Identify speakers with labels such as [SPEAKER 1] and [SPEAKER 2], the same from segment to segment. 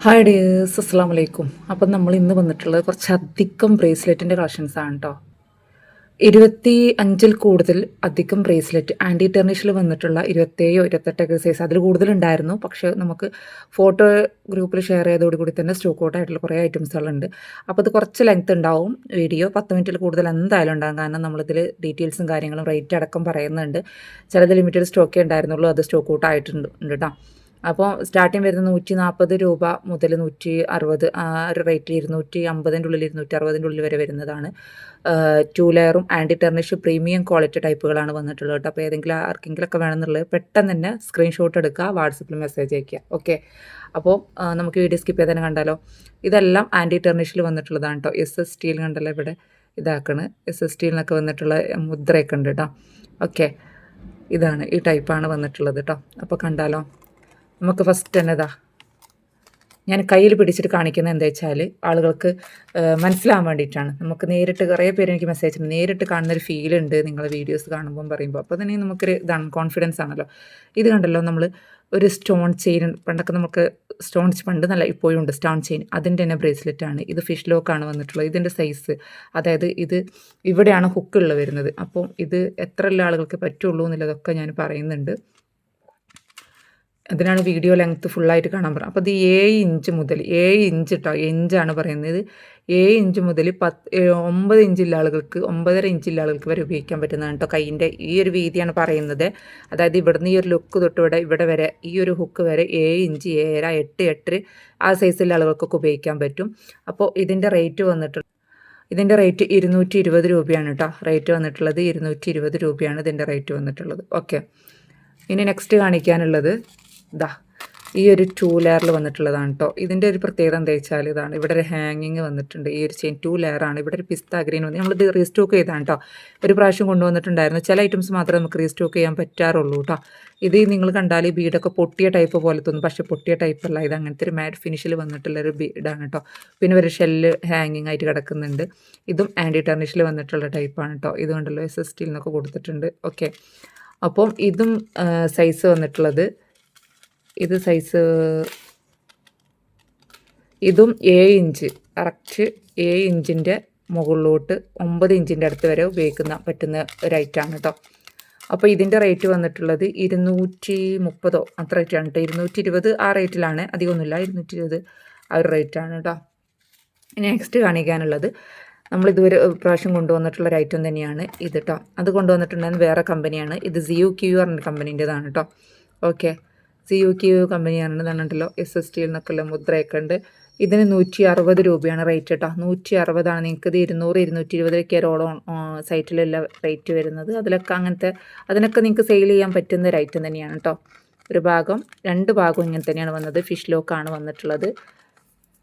[SPEAKER 1] Hi dears അസ്സാം വലൈക്കും അപ്പം നമ്മൾ ഇന്ന് വന്നിട്ടുള്ളത് കുറച്ചധികം ബ്രേസ്ലെറ്റിന്റെ കളക്ഷൻസ് ആണ് കേട്ടോ ഇരുപത്തി അഞ്ചിൽ കൂടുതൽ അധികം ബ്രേസ്ലെറ്റ് ആന്റി ടെർണിഷിൽ വന്നിട്ടുള്ള ഇരുപത്തേഴോ ഇരുപത്തെട്ടൊക്കെ സൈസ് അതിൽ കൂടുതലുണ്ടായിരുന്നു പക്ഷേ നമുക്ക് ഫോട്ടോ ഗ്രൂപ്പിൽ ഷെയർ ചെയ്തോടുകൂടി തന്നെ സ്റ്റോക്ക് ഔട്ട് ആയിട്ടുള്ള കുറേ ഐറ്റംസുകളുണ്ട് അപ്പോൾ അത് കുറച്ച് ലെങ്ത് ഉണ്ടാവും വീഡിയോ പത്ത് മിനിറ്റിൽ കൂടുതൽ എന്തായാലും ഉണ്ടാകും. കാരണം നമ്മളിതിൽ ഡീറ്റെയിൽസും കാര്യങ്ങളും റേറ്റ് അടക്കം പറയുന്നുണ്ട്. ചിലത് ലിമിറ്റഡ് സ്റ്റോക്കേ ഉണ്ടായിരുന്നുള്ളൂ. അത് സ്റ്റോക്ക് ഔട്ട് ആയിട്ടുണ്ട് കേട്ടോ അപ്പോൾ സ്റ്റാർട്ടിങ് വരുന്ന നൂറ്റി നാൽപ്പത് രൂപ മുതൽ നൂറ്റി അറുപത് ആ ഒരു റേറ്റ് ഇരുന്നൂറ്റി അമ്പതിന്റെ ഉള്ളിൽ ഇരുന്നൂറ്റി അറുപതിന്റെ ഉള്ളിൽ വരെ വരുന്നതാണ്. ടു ലെയറും ആന്റി ടെർണിഷ് പ്രീമിയം ക്വാളിറ്റി ടൈപ്പുകളാണ് വന്നിട്ടുള്ളത് കേട്ടോ. അപ്പോൾ ഏതെങ്കിലും ആർക്കെങ്കിലൊക്കെ വേണമെന്നുള്ളത് പെട്ടെന്ന് തന്നെ സ്ക്രീൻഷോട്ട് എടുക്കുക വാട്സപ്പിൽ മെസ്സേജ് അയക്കുക. ഓക്കെ അപ്പോൾ നമുക്ക് വീഡിയോ സ്കിപ്പ് ചെയ്താൽ കണ്ടാലോ. ഇതെല്ലാം ആന്റി ടെർണിഷിൽ വന്നിട്ടുള്ളതാണ് കേട്ടോ. എസ് എസ് സ്റ്റീൽ കണ്ടല്ലോ ഇവിടെ ഇതാക്കണ്. എസ് എസ് സ്റ്റീലിനൊക്കെ വന്നിട്ടുള്ള മുദ്രയൊക്കെ ഉണ്ട് കേട്ടോ. ഓക്കെ ഇതാണ് ഈ ടൈപ്പാണ് വന്നിട്ടുള്ളത് കേട്ടോ. അപ്പോൾ കണ്ടാലോ. നമുക്ക് ഫസ്റ്റ് തന്നെ ഇതാ ഞാൻ കയ്യിൽ പിടിച്ചിട്ട് കാണിക്കുന്നത് എന്താ വെച്ചാൽ ആളുകൾക്ക് മനസ്സിലാവാൻ വേണ്ടിയിട്ടാണ്. നമുക്ക് നേരിട്ട് കുറേ പേര് എനിക്ക് മെസ്സേജ് ഉണ്ട് നേരിട്ട് കാണുന്നൊരു ഫീൽ ഉണ്ട് നിങ്ങളെ വീഡിയോസ് കാണുമ്പോൾ പറയുമ്പോൾ അപ്പോൾ തന്നെ നമുക്കൊരു ഇതാണ് കോൺഫിഡൻസ് ആണല്ലോ. ഇത് കണ്ടല്ലോ നമ്മൾ ഒരു സ്റ്റോൺ ചെയിൻ പണ്ടൊക്കെ നമുക്ക് സ്റ്റോൺ പണ്ട് നല്ല ഇപ്പോഴും ഉണ്ട് സ്റ്റോൺ ചെയിൻ അതിന്റെ തന്നെ ബ്രേസ്ലെറ്റ് ആണ്. ഇത് ഫിഷ് ലോക്കാണ് വന്നിട്ടുള്ളത്. ഇതിന്റെ സൈസ് അതായത് ഇത് ഇവിടെയാണ് ഹുക്കുള്ള വരുന്നത്. അപ്പോൾ ഇത് എത്ര എല്ലാ ആളുകൾക്ക് പറ്റുള്ളൂ എന്നുള്ളതൊക്കെ ഞാൻ പറയുന്നുണ്ട്. അതിനാണ് വീഡിയോ ലെങ്ത്ത് ഫുള്ളായിട്ട് കാണാൻ പറയുന്നത്. അപ്പോൾ ഇത് ഏഴ് ഇഞ്ച് മുതൽ ഏഴ് ഇഞ്ച് കേട്ടോ ഇഞ്ചാണ് പറയുന്നത്. ഏഴ് ഇഞ്ച് മുതൽ പത്ത് ഒമ്പത് ഇഞ്ചുള്ള ആളുകൾക്ക് ഒമ്പതര ഇഞ്ചുള്ള ആളുകൾക്ക് വരെ ഉപയോഗിക്കാൻ പറ്റുന്നതാണ് കേട്ടോ കൈയിന്റെ ഈ ഒരു വീതിയാണ് പറയുന്നത്. അതായത് ഇവിടുന്ന് ഈ ഒരു ലുക്ക് തൊട്ട് ഇവിടെ ഇവിടെ വരെ ഈ ഒരു ഹുക്ക് വരെ ഏഴ് ഇഞ്ച് ഏഴര എട്ട് എട്ട് ആ സൈസിലുള്ള ആളുകൾക്കൊക്കെ ഉപയോഗിക്കാൻ പറ്റും. അപ്പോൾ ഇതിന്റെ റേറ്റ് വന്നിട്ട് ഇതിന്റെ റേറ്റ് ഇരുന്നൂറ്റി ഇരുപത് രൂപയാണ് കേട്ടോ റേറ്റ് വന്നിട്ടുള്ളത് ഇരുന്നൂറ്റി ഇരുപത് രൂപയാണ് ഇതിന്റെ റേറ്റ് വന്നിട്ടുള്ളത്. ഓക്കെ. ഇനി നെക്സ്റ്റ് കാണിക്കാനുള്ളത്. ഇതാ ഈ ഒരു ടൂ ലെയറിൽ വന്നിട്ടുള്ളതാണ് കേട്ടോ ഇതിന്റെ ഒരു പ്രത്യേകത എന്താ വെച്ചാൽ ഇതാണ് ഇവിടെ ഒരു ഹാങ്ങിങ് വന്നിട്ടുണ്ട്. ഈ ഒരു ചെയിൻ ടൂ ലെയറാണ് ഇവിടെ ഒരു പിസ്ത ഗ്രീൻ വന്ന് നമ്മളിത് റീസ്റ്റോക്ക് ചെയ്താണ് കേട്ടോ ഒരു പ്രാവശ്യം കൊണ്ടുവന്നിട്ടുണ്ടായിരുന്നു. ചില ഐറ്റംസ് മാത്രമേ നമുക്ക് റീസ്റ്റോക്ക് ചെയ്യാൻ പറ്റാറുള്ളൂ കേട്ടോ ഇത് നിങ്ങൾ കണ്ടാൽ ഈ ബീഡൊക്കെ പൊട്ടിയ ടൈപ്പ് പോലെ തോന്നും. പക്ഷേ പൊട്ടിയ ടൈപ്പ് അല്ല. ഇത് അങ്ങനത്തെ ഒരു മാറ്റ് ഫിനിഷിൽ വന്നിട്ടുള്ള ഒരു ബീഡാണ് കേട്ടോ പിന്നെ ഒരു ഷെല്ല് ഹാങ്ങിങ് ആയിട്ട് കിടക്കുന്നുണ്ട്. ഇതും ആന്റി ടെർണിഷിൽ വന്നിട്ടുള്ള ടൈപ്പാണ് കേട്ടോ ഇത് കണ്ടല്ലോ എസ് എസ് ടിയിൽ നിന്നൊക്കെ കൊടുത്തിട്ടുണ്ട്. ഓക്കെ അപ്പം ഇതും സൈസ് വന്നിട്ടുള്ളത് ഇത് സൈസ് ഇതും ഏഴ് ഇഞ്ച് കറക്റ്റ് ഏഴ് ഇഞ്ചിന്റെ മുകളിലോട്ട് ഒമ്പത് ഇഞ്ചിന്റെ അടുത്ത് വരെ ഉപയോഗിക്കുന്ന പറ്റുന്ന ഒരു ഐറ്റമാണ് കേട്ടോ അപ്പോൾ ഇതിന്റെ റേറ്റ് വന്നിട്ടുള്ളത് ഇരുന്നൂറ്റി മുപ്പതോ അത്ര റേറ്റാണ് കേട്ടോ ഇരുന്നൂറ്റി ഇരുപത് ആ റേറ്റിലാണ് അധികമൊന്നുമില്ല ഇരുന്നൂറ്റി ഇരുപത് ആ ഒരു റേറ്റാണ് കേട്ടോ നെക്സ്റ്റ് കാണിക്കാനുള്ളത് നമ്മൾ ഇതുവരെ പ്രാവശ്യം കൊണ്ടുവന്നിട്ടുള്ള ഒരു ഐറ്റം തന്നെയാണ് ഇത് കേട്ടോ അത് കൊണ്ടുവന്നിട്ടുണ്ടെന്ന് വേറെ കമ്പനിയാണ് ഇത് സിയു ക്യു ആറിന്റെ കമ്പനീന്റെതാണ് കേട്ടോ ഓക്കെ സിയു കമ്പനി ആണെന്ന് പറഞ്ഞിട്ടല്ലോ എസ് എസ് ടിയിൽ നിന്നൊക്കെയുള്ള മുദ്രയൊക്കെ ഉണ്ട്. ഇതിന് നൂറ്റി അറുപത് രൂപയാണ് റേറ്റ് കേട്ടോ. നൂറ്റി അറുപതാണ് നിങ്ങൾക്ക് ഇത് ഇരുന്നൂറ് ഇരുന്നൂറ്റി ഇരുപതൊക്കെ ഒരോളം സൈറ്റിലുള്ള റേറ്റ് വരുന്നത്. അതിലൊക്കെ അങ്ങനത്തെ അതിനൊക്കെ നിങ്ങൾക്ക് സെയിൽ ചെയ്യാൻ പറ്റുന്ന ഒരു ഐറ്റം തന്നെയാണ് കേട്ടോ. ഒരു ഭാഗം രണ്ട് ഭാഗവും ഇങ്ങനെ തന്നെയാണ് വന്നത്. ഫിഷ് ലോക്കാണ് വന്നിട്ടുള്ളത്.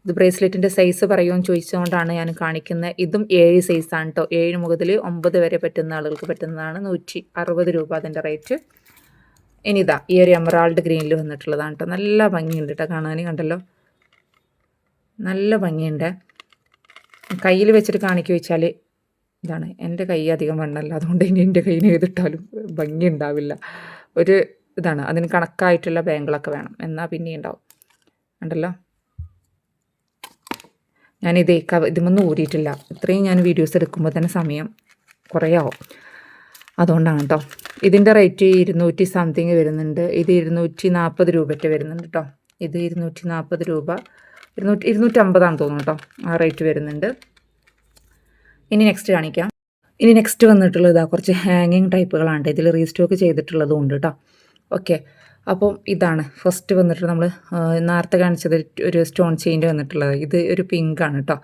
[SPEAKER 1] ഇത് ബ്രേസ്ലെറ്റിന്റെ സൈസ് പറയുമെന്ന് ചോദിച്ചുകൊണ്ടാണ് ഞാൻ കാണിക്കുന്നത്. ഇതും ഏഴ് സൈസാണ് കേട്ടോ. ഏഴ് മുതൽ ഒമ്പത് വരെ പറ്റുന്ന ആളുകൾക്ക് പറ്റുന്നതാണ്. നൂറ്റി അറുപത് രൂപ അതിന്റെ റേറ്റ് ഇനി ഇതാ ഈ ഒരു എമറാൾഡ് ഗ്രീനിൽ വന്നിട്ടുള്ളതാണ് കേട്ടോ നല്ല ഭംഗിയുണ്ട് കേട്ടോ കാണാൻ കണ്ടല്ലോ? നല്ല ഭംഗിയുണ്ട്. കയ്യിൽ വെച്ചിട്ട് കാണിക്കുക വെച്ചാൽ ഇതാണ്. എന്റെ കൈ അധികം വണ്ണല്ല അതുകൊണ്ട് ഇനി എന്റെ കയ്യിൽ ഏതിട്ടാലും ഭംഗി ഉണ്ടാവില്ല ഒരു ഇതാണ്. അതിന് കണക്കായിട്ടുള്ള ബാങ്കിളൊക്കെ വേണം. എന്നാൽ പിന്നെ ഉണ്ടാവും. കണ്ടല്ലോ? ഞാനിതേ കവ ഇതുമൊന്നും ഊരിയിട്ടില്ല. ഇത്രയും ഞാൻ വീഡിയോസ് എടുക്കുമ്പോൾ തന്നെ സമയം കുറേ ആവും അതുകൊണ്ടാണ് കേട്ടോ ഇതിന്റെ റേറ്റ് ഇരുന്നൂറ്റി സംതിങ് വരുന്നുണ്ട്. ഇത് ഇരുന്നൂറ്റി നാൽപ്പത് രൂപയ്ക്ക് വരുന്നുണ്ട് കേട്ടോ ഇത് ഇരുന്നൂറ്റി നാൽപ്പത് രൂപ. ഇരുന്നൂറ്റി ഇരുന്നൂറ്റമ്പതാണെന്ന് തോന്നുന്നു കേട്ടോ ആ റേറ്റ് വരുന്നുണ്ട്. ഇനി നെക്സ്റ്റ് കാണിക്കാം. ഇനി നെക്സ്റ്റ് വന്നിട്ടുള്ള ഇതാ കുറച്ച് ഹാങ്ങിങ് ടൈപ്പുകളാണ് ഇതിൽ റീസ്റ്റോക്ക് ചെയ്തിട്ടുള്ളതും ഉണ്ട് കേട്ടോ ഓക്കെ അപ്പം ഇതാണ് ഫസ്റ്റ് വന്നിട്ട് നമ്മൾ നേരത്തെ കാണിച്ചത് ഒരു സ്റ്റോൺ ചെയിന്റെ വന്നിട്ടുള്ളത്. ഇത് ഒരു പിങ്ക് ആണ് കേട്ടോ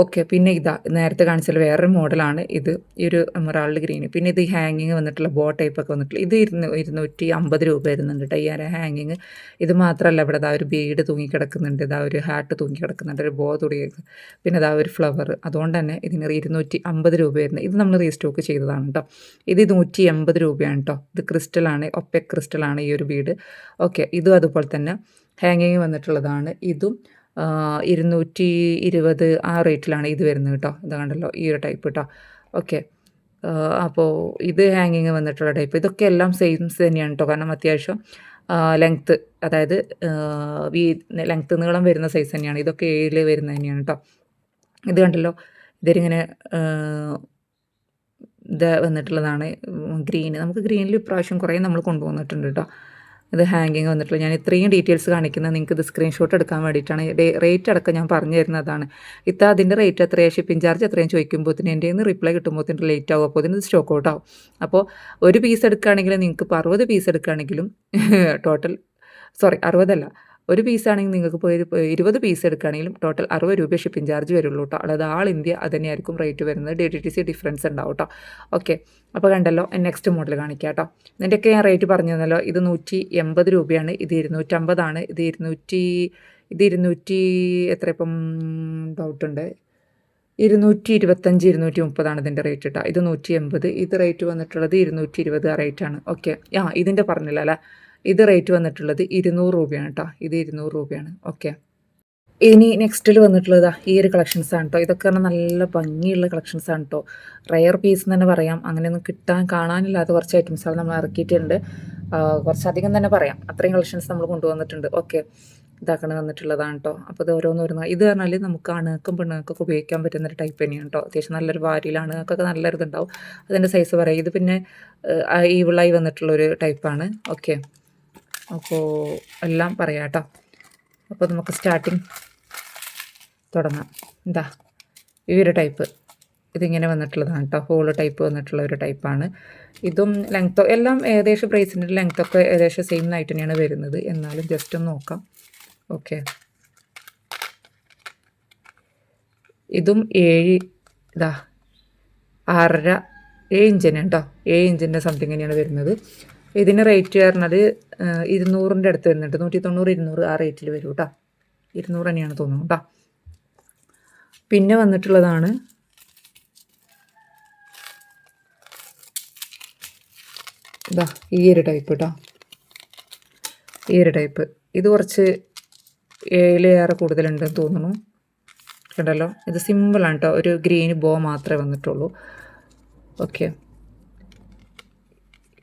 [SPEAKER 1] ഓക്കെ പിന്നെ ഇതാ നേരത്തെ കാണിച്ചാൽ വേറൊരു മോഡലാണ്. ഇത് ഈ ഒരു എമറാൾഡ് ഗ്രീന്. പിന്നെ ഇത് ഹാങ്ങിങ് വന്നിട്ടുള്ള ബോ ടൈപ്പൊക്കെ വന്നിട്ടുള്ള ഇത് ഇരുന്ന് ഇരുന്നൂറ്റി അമ്പത് രൂപ വരുന്നുണ്ട് കേട്ടോ ഈ ഹാങ്ങിങ്. ഇത് മാത്രമല്ല ഇവിടെ ഇതാ ഒരു ബീഡ് തൂങ്ങിക്കിടക്കുന്നുണ്ട്. ഇതാ ഒരു ഹാറ്റ് തൂങ്ങിക്കിടക്കുന്നുണ്ട് ഒരു ബോ തുടങ്ങിയത്. പിന്നെ ഇതാ ഒരു ഫ്ലവർ. അതുകൊണ്ട് തന്നെ ഇതിന് ഇരുന്നൂറ്റി അമ്പത് രൂപ വരുന്നത് ഇത് നമ്മൾ റീസ്റ്റോക്ക് ചെയ്തതാണ് കേട്ടോ ഇത് നൂറ്റി എൺപത് രൂപയാണ് കേട്ടോ ഇത് ക്രിസ്റ്റലാണ് ഒപ്പെ ക്രിസ്റ്റലാണ് ഈ ഒരു ബീഡ്. ഓക്കെ ഇതും അതുപോലെ തന്നെ ഹാങ്ങിങ് വന്നിട്ടുള്ളതാണ്. ഇതും ഇരുന്നൂറ്റി ഇരുപത് ആ റേറ്റിലാണ് ഇത് വരുന്നത് കേട്ടോ. ഇത് കണ്ടല്ലോ ഈ ഒരു ടൈപ്പ് കേട്ടോ ഓക്കെ അപ്പോൾ ഇത് ഹാങ്ങിങ് വന്നിട്ടുള്ള ടൈപ്പ് ഇതൊക്കെ എല്ലാം സെയിംസ് തന്നെയാണ് കേട്ടോ കാരണം അത്യാവശ്യം ലെങ്ത്ത് അതായത് വീ ലെങ്ത്ത് നീളം വരുന്ന സൈസ് തന്നെയാണ്. ഇതൊക്കെ ഏഴിൽ വരുന്നത് തന്നെയാണ് കേട്ടോ ഇത് കണ്ടല്ലോ ഇതിലിങ്ങനെ ഇത് വന്നിട്ടുള്ളതാണ് ഗ്രീന് നമുക്ക് ഗ്രീനിൽ ഇപ്രാവശ്യം കുറേ നമ്മൾ കൊണ്ടുവന്നിട്ടുണ്ട് കേട്ടോ ഇത് ഹാങ്ങിങ് വന്നിട്ടുള്ള. ഞാൻ ഇത്രയും ഡീറ്റെയിൽസ് കാണിക്കുന്നത് നിങ്ങൾക്ക് ഇത് സ്ക്രീൻഷോട്ട് എടുക്കാൻ വേണ്ടിയിട്ടാണ്. റേറ്റ് അടക്കം ഞാൻ പറഞ്ഞു തരുന്നതാണ്. ഇത്ത അതിന്റെ റേറ്റ് എത്രയാണ് ഷിപ്പിംഗ് ചാർജ് എത്രയും ചോദിക്കുമ്പോഴത്തേന് എന്റെ നിന്ന് റിപ്ലൈ കിട്ടുമ്പോഴത്തേന് ലേറ്റ് ആവും. അപ്പോൾ ഇതിന് സ്റ്റോക്ക് ഔട്ട് ആവും. അപ്പോൾ ഒരു പീസ് എടുക്കുകയാണെങ്കിൽ നിങ്ങൾക്ക് ഇപ്പോൾ അറുപത് പീസ് എടുക്കുകയാണെങ്കിലും ടോട്ടൽ സോറി അറുപതല്ല. ഒരു പീസാണെങ്കിൽ നിങ്ങൾക്ക് പോയി ഇരുപത് പീസ് എടുക്കുകയാണെങ്കിലും ടോട്ടൽ അറുപത് രൂപ ഷിപ്പിംഗ് ചാർജ് വരുള്ളൂ കേട്ടോ അതായത് ആൾ ഇന്ത്യ അത് തന്നെയായിരിക്കും റേറ്റ് വരുന്നത്. D T T C difference ഉണ്ടാവും കേട്ടോ ഓക്കെ അപ്പോൾ കണ്ടല്ലോ നെക്സ്റ്റ് മോഡൽ കാണിക്കാം കേട്ടോ ഇതിന്റെയൊക്കെ ഞാൻ റേറ്റ് പറഞ്ഞു തന്നല്ലോ ഇത് നൂറ്റി എൺപത് രൂപയാണ് ഇത് ഇരുന്നൂറ്റമ്പതാണ് ഇത് ഇരുന്നൂറ്റി ഇത് ഇരുന്നൂറ്റി എത്ര ഇപ്പം ഡൗട്ടുണ്ട് ഇരുന്നൂറ്റി ഇരുപത്തഞ്ച് ഇരുന്നൂറ്റി മുപ്പതാണ് ഇതിന്റെ റേറ്റ് കേട്ടോ ഇത് നൂറ്റി എൺപത് ഇത് റേറ്റ് വന്നിട്ടുള്ളത് ഇരുന്നൂറ്റി ഇരുപത് ആ റേറ്റാണ് ഓക്കെ ആ ഇതിന്റെ പറഞ്ഞില്ല അല്ലേ ഇത് റേറ്റ് വന്നിട്ടുള്ളത് ഇരുന്നൂറ് രൂപയാണ് കേട്ടോ ഇത് ഇരുന്നൂറ് രൂപയാണ്. ഓക്കെ ഇനി നെക്സ്റ്റിൽ വന്നിട്ടുള്ളതാ ഈ ഒരു കളക്ഷൻസ് ആണ് കേട്ടോ ഇതൊക്കെ പറഞ്ഞാൽ നല്ല ഭംഗിയുള്ള കളക്ഷൻസ് ആണ് കേട്ടോ റയർ പീസ് എന്ന് തന്നെ പറയാം. അങ്ങനെയൊന്നും കിട്ടാൻ കാണാനില്ലാത്ത കുറച്ച് ഐറ്റംസാണ് നമ്മൾ ഇറക്കിയിട്ടുണ്ട്. കുറച്ചധികം തന്നെ പറയാം. അത്രയും കളക്ഷൻസ് നമ്മൾ കൊണ്ടുവന്നിട്ടുണ്ട്. ഓക്കെ ഇതാക്കണ വന്നിട്ടുള്ളതാണ് കേട്ടോ അപ്പോൾ ഇത് ഓരോന്ന് വരുന്ന ഇത് പറഞ്ഞാൽ നമുക്ക് അണുക്കും പെണ്ണുങ്ങൾക്കൊക്കെ ഉപയോഗിക്കാൻ പറ്റുന്ന ഒരു ടൈപ്പ് തന്നെയാണ് കേട്ടോ അത്യാവശ്യം നല്ലൊരു വാരിയിൽ അണുങ്ങൾക്കൊക്കെ നല്ലൊരു ഇതുണ്ടാവും അതിന്റെ സൈസ് പറയാം. ഇത് പിന്നെ ഈവിളായി വന്നിട്ടുള്ളൊരു ടൈപ്പാണ് ഓക്കെ അപ്പോൾ എല്ലാം പറയാം കേട്ടോ അപ്പോൾ നമുക്ക് സ്റ്റാർട്ടിങ് തുടങ്ങാം. എന്താ? ഈ ഒരു ടൈപ്പ് ഇതിങ്ങനെ വന്നിട്ടുള്ളതാണ് കേട്ടോ ഹോൾ ടൈപ്പ് വന്നിട്ടുള്ള ഒരു ടൈപ്പാണ് ഇതും ലെങ്ത്തോ എല്ലാം ഏകദേശം പ്രൈസിന്റെ ലെങ്ത്തൊക്കെ ഏകദേശം സെയിം ആയിട്ട് തന്നെയാണ് വരുന്നത്. എന്നാലും ജസ്റ്റ് ഒന്ന് നോക്കാം. ഓക്കെ ഇതും ഏഴ് ഇതാ ആറര ഏഴ് ഇഞ്ചിന് കേട്ടോ ഏഴ് ഇഞ്ചിന്റെ സംതിങ് തന്നെയാണ് വരുന്നത്. ഇതിന് റേറ്റ് പറഞ്ഞത് ഇരുന്നൂറിന്റെ അടുത്ത് വരുന്നുണ്ട്. നൂറ്റി തൊണ്ണൂറ് ഇരുന്നൂറ് ആ റേറ്റിൽ വരും കേട്ടോ ഇരുന്നൂറ് തന്നെയാണ് തോന്നുന്നു കേട്ടോ പിന്നെ വന്നിട്ടുള്ളതാണ് ഇതാ ഈ ഒരു ടൈപ്പ് കേട്ടോ ഈ ഒരു ടൈപ്പ് ഇത് കുറച്ച് ഏറെ കൂടുതലുണ്ടെന്ന് തോന്നുന്നു. കണ്ടല്ലോ? ഇത് സിമ്പിളാണ് കേട്ടോ ഒരു ഗ്രീൻ ബോ മാത്രമേ വന്നിട്ടുള്ളൂ. ഓക്കെ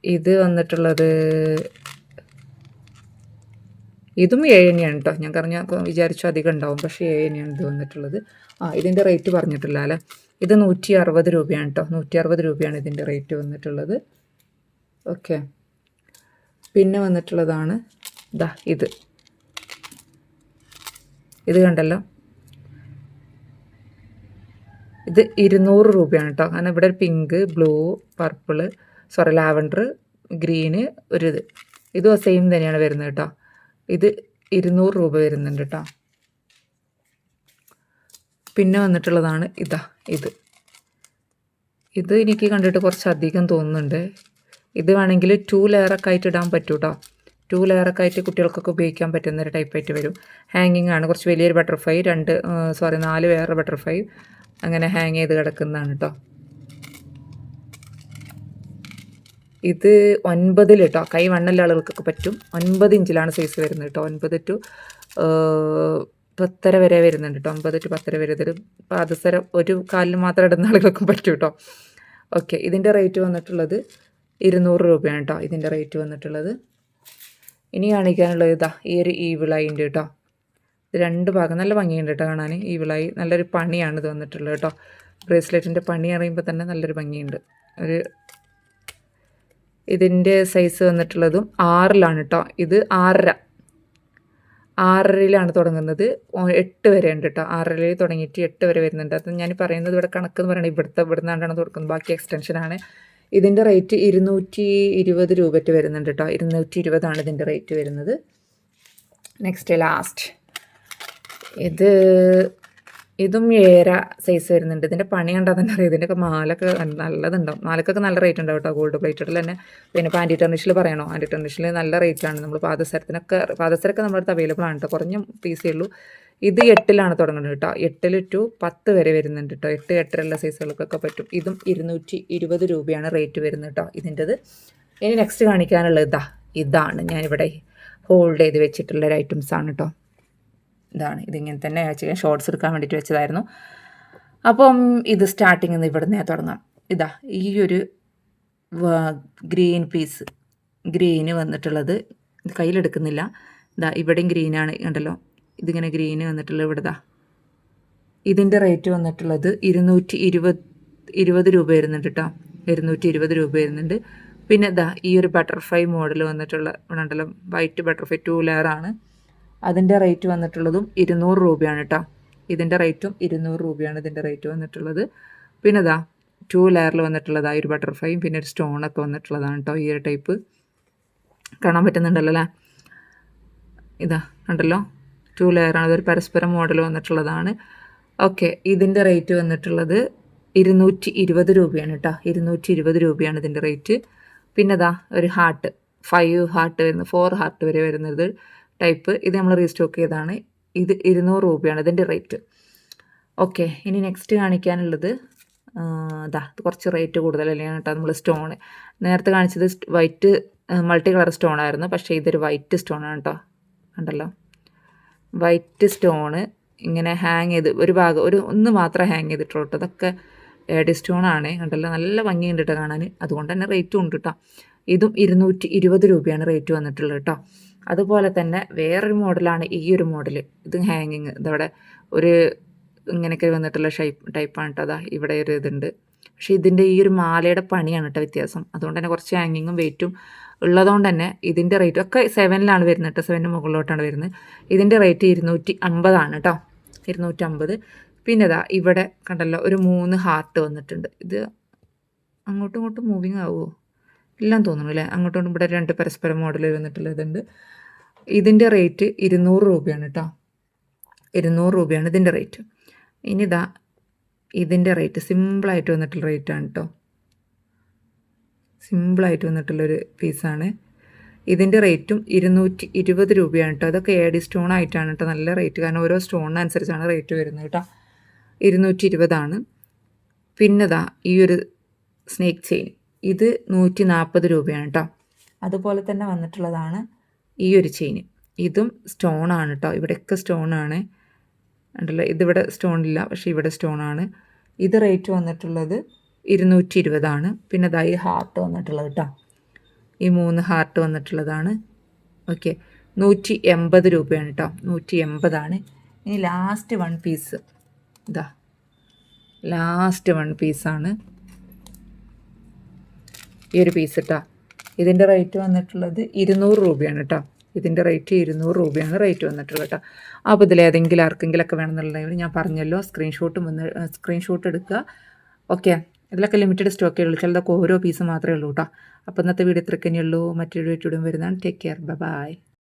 [SPEAKER 1] ഇത് വന്നിട്ടുള്ളത് ഇതും ഏഴ് കേട്ടോ ഞാൻ പറഞ്ഞ വിചാരിച്ചു അധികം ഉണ്ടാവും പക്ഷേ ഏഴ് ഇത് വന്നിട്ടുള്ളത്. ആ ഇതിന്റെ റേറ്റ് പറഞ്ഞിട്ടില്ല അല്ലേ? ഇത് നൂറ്റി അറുപത് രൂപയാണ് കേട്ടോ നൂറ്റി അറുപത് രൂപയാണ് ഇതിന്റെ റേറ്റ് വന്നിട്ടുള്ളത്. ഓക്കെ. പിന്നെ വന്നിട്ടുള്ളതാണ് ദാ ഇത്. ഇത് കണ്ടല്ലോ. ഇത് ഇരുന്നൂറ് രൂപയാണ് കേട്ടോ കാരണം ഇവിടെ pink blue purple sorry lavender green ഒരു ഇത്. ഇതും സെയിം തന്നെയാണ് വരുന്നത് കേട്ടോ ഇത് ഇരുന്നൂറ് രൂപ വരുന്നുണ്ട് കേട്ടോ പിന്നെ വന്നിട്ടുള്ളതാണ് ഇതാ ഇത്. ഇത് എനിക്ക് കണ്ടിട്ട് കുറച്ച് അധികം തോന്നുന്നുണ്ട്. ഇത് വേണമെങ്കിൽ ടു ലെയറൊക്കെ ആയിട്ട് ഇടാൻ പറ്റൂ കേട്ടോ ടു ലെയറൊക്കെ ആയിട്ട് കുട്ടികൾക്കൊക്കെ ഉപയോഗിക്കാൻ പറ്റുന്ന ഒരു ടൈപ്പായിട്ട് വരും. ഹാങ്ങിങ് ആണ് കുറച്ച് വലിയൊരു ബട്ടർഫ്ലൈ രണ്ട് സോറി നാല് വേറെ ബട്ടർഫ്ലൈ അങ്ങനെ ഹാങ് ചെയ്ത് കിടക്കുന്നതാണ് കേട്ടോ ഇത് ഒൻപതിൽ കേട്ടോ കൈ വണ്ണല്ല ആളുകൾക്കൊക്കെ പറ്റും. ഒൻപത് ഇഞ്ചിലാണ് സൈസ് വരുന്നത് കേട്ടോ ഒൻപത് ടു പത്തര വരെ വരുന്നുണ്ട് കേട്ടോ ഒമ്പത് ടു പത്തര വരെ ഇതിൽ പാദസരം ഒരു കാലിൽ മാത്രം ഇടുന്ന ആളുകൾക്കും പറ്റും കേട്ടോ ഓക്കെ. ഇതിന്റെ റേറ്റ് വന്നിട്ടുള്ളത് ഇരുന്നൂറ് രൂപയാണ് കേട്ടോ ഇതിന്റെ റേറ്റ് വന്നിട്ടുള്ളത്. ഇനി കാണിക്കാനുള്ളത് ഇതാ ഈ ഒരു ഈ ഉണ്ട് കേട്ടോ ഇത് രണ്ട് ഭാഗം നല്ല ഭംഗിയുണ്ട് കേട്ടോ കാണാൻ ഈ വിളായി നല്ലൊരു പണിയാണ് ഇത് വന്നിട്ടുള്ളത് കേട്ടോ ബ്രേസ്ലെറ്റിന്റെ പണി അറിയുമ്പോൾ തന്നെ നല്ലൊരു ഭംഗിയുണ്ട്. ഒരു ഇതിന്റെ സൈസ് വന്നിട്ടുള്ളതും ആറിലാണ് കേട്ടോ ഇത് ആറര. ആറരയിലാണ് തുടങ്ങുന്നത്. എട്ട് വരെ ഉണ്ട് കേട്ടോ ആറരയിൽ തുടങ്ങിയിട്ട് എട്ട് വരെ വരുന്നുണ്ട്. അത് ഞാൻ പറയുന്നത് ഇവിടെ കണക്ക് എന്ന് പറയുന്നത് ഇവിടുത്തെ ഇവിടെ നിന്നാണ് ബാക്കി എക്സ്റ്റൻഷനാണ് ഇതിന്റെ റേറ്റ് ഇരുന്നൂറ്റി ഇരുപത് രൂപയ്ക്ക് വരുന്നുണ്ട് കേട്ടോ ഇരുന്നൂറ്റി ഇരുപതാണ് ഇതിന്റെ റേറ്റ് വരുന്നത്. നെക്സ്റ്റ് ലാസ്റ്റ് ഇത് ഇതും ഏര സൈസ് വരുന്നുണ്ട്. ഇതിന്റെ പണി കണ്ടാൽ തന്നെ അറിയാം. ഇതിന്റെയൊക്കെ മാലൊക്കെ നല്ലതുണ്ടാവും. മാലക്കൊക്കെ നല്ല റേറ്റ് ഉണ്ടാവും കേട്ടോ ഗോൾഡ് പ്ലേറ്റഡിൽ തന്നെ. പിന്നെ ഇപ്പോൾ ആന്റി ടെർണിഷിൽ പറയണോ? ആന്റി ടെർണിഷിൽ നല്ല റേറ്റാണ് നമ്മൾ പാദസരത്തിനൊക്കെ പാദസരമൊക്കെ നമ്മുടെ അടുത്ത് അവൈലബിൾ ആണ് കേട്ടോ കുറഞ്ഞ പീസേ ഉള്ളൂ. ഇത് എട്ടിലാണ് തുടങ്ങുന്നത് കേട്ടോ എട്ടിൽ ടു പത്ത് വരെ വരുന്നുണ്ട് കേട്ടോ എട്ട് എട്ടരയുള്ള സൈസുകൾക്കൊക്കെ പറ്റും. ഇതും ഇരുന്നൂറ്റി ഇരുപത് രൂപയാണ് റേറ്റ് വരുന്നത് കേട്ടോ ഇതിന്റെത് ഇനി നെക്സ്റ്റ് കാണിക്കാനുള്ളത് ഇതാ ഇതാണ് ഞാനിവിടെ ഹോൾഡ് ചെയ്ത് വെച്ചിട്ടുള്ള ഐറ്റംസ് ആണ് കേട്ടോ ഇതാണ്. ഇതിങ്ങനെ തന്നെ വെച്ച് ഷോർട്സ് എടുക്കാൻ വേണ്ടിയിട്ട് വെച്ചതായിരുന്നു. അപ്പം ഇത് സ്റ്റാർട്ടിങ് നിന്ന് ഇവിടെ നിന്ന് തുടങ്ങാം. ഇതാ ഈ ഒരു ഗ്രീൻ പീസ് ഗ്രീന് വന്നിട്ടുള്ളത് കയ്യിലെടുക്കുന്നില്ല. ഇതാ ഇവിടെയും ഗ്രീനാണ് ഉണ്ടല്ലോ ഇതിങ്ങനെ ഗ്രീന് വന്നിട്ടുള്ളത് ഇവിടെ ദാ ഇതിന്റെ റേറ്റ് വന്നിട്ടുള്ളത് ഇരുന്നൂറ്റി ഇരുപത് ഇരുപത് രൂപ വരുന്നുണ്ട് കേട്ടോ ഇരുന്നൂറ്റി ഇരുപത് രൂപ വരുന്നുണ്ട്. പിന്നെ ഇതാ ഈ ഒരു ബട്ടർഫ്ലൈ മോഡൽ വന്നിട്ടുള്ള ഉണ്ടല്ലോ വൈറ്റ് ബട്ടർഫ്ലൈ ടു ലെയർ ആണ്. അതിന്റെ റേറ്റ് വന്നിട്ടുള്ളതും ഇരുന്നൂറ് രൂപയാണ് കേട്ടോ ഇതിന്റെ റേറ്റും ഇരുന്നൂറ് രൂപയാണ് ഇതിന്റെ റേറ്റ് വന്നിട്ടുള്ളത്. പിന്നെ ഇതാ ടു ലെയറിൽ വന്നിട്ടുള്ളതാ ഒരു ബട്ടർഫ്ലൈയും പിന്നെ ഒരു സ്റ്റോണൊക്കെ വന്നിട്ടുള്ളതാണ് കേട്ടോ ഈ ഒരു ടൈപ്പ് കാണാൻ പറ്റുന്നുണ്ടല്ലോ അല്ലേ ഇതാ ഉണ്ടല്ലോ ടു ലെയറാണ് അതൊരു പരസ്പരം മോഡൽ വന്നിട്ടുള്ളതാണ്. ഓക്കെ ഇതിന്റെ റേറ്റ് വന്നിട്ടുള്ളത് ഇരുന്നൂറ്റി ഇരുപത് രൂപയാണ് കേട്ടോ ഇരുന്നൂറ്റി ഇരുപത് രൂപയാണ് ഇതിന്റെ റേറ്റ് പിന്നെ ഇതാ ഒരു ഹാർട്ട് ഫൈവ് ഹാർട്ട് വരുന്ന ഫോർ ഹാർട്ട് വരെ വരുന്നത് ടൈപ്പ് ഇത് നമ്മൾ റീസ്റ്റോക്ക് ചെയ്തതാണ്. ഇത് ഇരുന്നൂറ് രൂപയാണ് ഇതിന്റെ റേറ്റ്. ഓക്കെ ഇനി നെക്സ്റ്റ് കാണിക്കാനുള്ളത് ഇതാ കുറച്ച് റേറ്റ് കൂടുതലല്ലേ കേട്ടോ. നമ്മൾ സ്റ്റോൺ നേരത്തെ കാണിച്ചത് വൈറ്റ് മൾട്ടി കളർ സ്റ്റോൺ ആയിരുന്നു പക്ഷേ ഇതൊരു വൈറ്റ് സ്റ്റോൺ ആണ് കേട്ടോ. കണ്ടല്ലോ? വൈറ്റ് സ്റ്റോണ് ഇങ്ങനെ ഹാങ് ചെയ്ത് ഒരു ഭാഗം ഒരു ഒന്ന് മാത്രം ഹാങ് ചെയ്തിട്ടുള്ളൂ കേട്ടോ. അതൊക്കെ ഏഡി സ്റ്റോൺ ആണ് കണ്ടല്ലോ? നല്ല ഭംഗിയുണ്ട് കേട്ടോ കാണാൻ. അതുകൊണ്ട് തന്നെ റേറ്റും ഉണ്ട് കേട്ടോ. ഇതും ഇരുന്നൂറ്റി ഇരുപത് രൂപയാണ് റേറ്റ് വന്നിട്ടുള്ളത് കേട്ടോ. അതുപോലെ തന്നെ വേറൊരു മോഡലാണ് ഈ ഒരു മോഡൽ ഇത് ഹാങ്ങിങ് ഇതവിടെ ഒരു ഇങ്ങനെയൊക്കെ വന്നിട്ടുള്ള ഷൈപ്പ് ടൈപ്പാണ് കേട്ടോ അതാ ഇവിടെ ഒരു ഇതുണ്ട്. പക്ഷേ ഇതിന്റെ ഈ ഒരു മാലയുടെ പണിയാണ് കേട്ടോ വ്യത്യാസം. അതുകൊണ്ട് തന്നെ കുറച്ച് ഹാങ്ങിങ്ങും വെയിറ്റും ഉള്ളതുകൊണ്ട് തന്നെ ഇതിന്റെ റേറ്റ് ഒക്കെ സെവനിലാണ് വരുന്നത് കേട്ടോ സെവന്റെ മുകളിലോട്ടാണ് വരുന്നത്. ഇതിന്റെ റേറ്റ് ഇരുന്നൂറ്റി അമ്പതാണ് കേട്ടോ ഇരുന്നൂറ്റി അമ്പത് പിന്നെ ഇതാ ഇവിടെ കണ്ടല്ലോ ഒരു മൂന്ന് ഹാർട്ട് വന്നിട്ടുണ്ട്. ഇത് അങ്ങോട്ടും ഇങ്ങോട്ടും മൂവിങ് ആവുമോ ഇല്ലാന്ന് തോന്നുന്നു അല്ലേ? അങ്ങോട്ടും ഇവിടെ രണ്ട് പരസ്പര മോഡൽ വന്നിട്ടുള്ളതുണ്ട് ഇതിന്റെ റേറ്റ് ഇരുന്നൂറ് രൂപയാണ് കേട്ടോ ഇരുന്നൂറ് രൂപയാണ് ഇതിന്റെ റേറ്റ് ഇനി ഇതാ ഇതിന്റെ റേറ്റ് സിമ്പിളായിട്ട് വന്നിട്ടുള്ള റേറ്റാണ് കേട്ടോ സിമ്പിളായിട്ട് വന്നിട്ടുള്ളൊരു പീസാണ് ഇതിന്റെ റേറ്റും ഇരുന്നൂറ്റി ഇരുപത് രൂപയാണ് കേട്ടോ അതൊക്കെ ഏഡി സ്റ്റോൺ ആയിട്ടാണ് കേട്ടോ നല്ല റേറ്റ് കാരണം ഓരോ സ്റ്റോണിനനുസരിച്ചാണ് റേറ്റ് വരുന്നത് കേട്ടോ ഇരുന്നൂറ്റി ഇരുപതാണ്. പിന്നെതാ ഈ ഒരു സ്നേക്ക് ചെയിൻ ഇത് നൂറ്റി നാൽപ്പത് രൂപയാണ് കേട്ടോ അതുപോലെ തന്നെ വന്നിട്ടുള്ളതാണ് ഈ ഒരു ചെയിൻ ഇതും സ്റ്റോൺ ആണ് കേട്ടോ ഇവിടെയൊക്കെ സ്റ്റോൺ ആണ്. ഉണ്ടല്ലോ ഇതിവിടെ സ്റ്റോൺ ഇല്ല പക്ഷേ ഇവിടെ സ്റ്റോൺ ആണ്. ഇത് റേറ്റ് വന്നിട്ടുള്ളത് ഇരുന്നൂറ്റി ഇരുപതാണ് പിന്നെ ഈ ഹാർട്ട് വന്നിട്ടുള്ളത് കേട്ടോ ഈ മൂന്ന് ഹാർട്ട് വന്നിട്ടുള്ളതാണ്. ഓക്കെ നൂറ്റി എൺപത് രൂപയാണ് കേട്ടോ നൂറ്റി എൺപതാണ് ഇനി ലാസ്റ്റ് വൺ പീസ് ഇതാ ലാസ്റ്റ് വൺ പീസാണ് ഈ ഒരു പീസ് കേട്ടോ ഇതിന്റെ റേറ്റ് വന്നിട്ടുള്ളത് ഇരുന്നൂറ് രൂപയാണ് കേട്ടോ ഇതിന്റെ റേറ്റ് ഇരുന്നൂറ് രൂപയാണ് റേറ്റ് വന്നിട്ടുള്ളത് കേട്ടോ അപ്പോൾ ഇതിലേതെങ്കിലും ആർക്കെങ്കിലൊക്കെ വേണമെന്നുണ്ടെങ്കിൽ ഞാൻ പറഞ്ഞല്ലോ. സ്ക്രീൻഷോട്ടും വന്ന് സ്ക്രീൻഷോട്ട് എടുക്കുക. ഓക്കെ ഇതിലൊക്കെ ലിമിറ്റഡ് സ്റ്റോക്കേ ഉള്ളൂ. ചിലതൊക്കെ ഓരോ പീസ് മാത്രമേ ഉള്ളൂ കേട്ടോ അപ്പോൾ ഇന്നത്തെ വീഡിയോ ഉള്ളൂ. മറ്റൊരു വീട്ടിലൂടെ വരുന്നതാണ്. Take care bye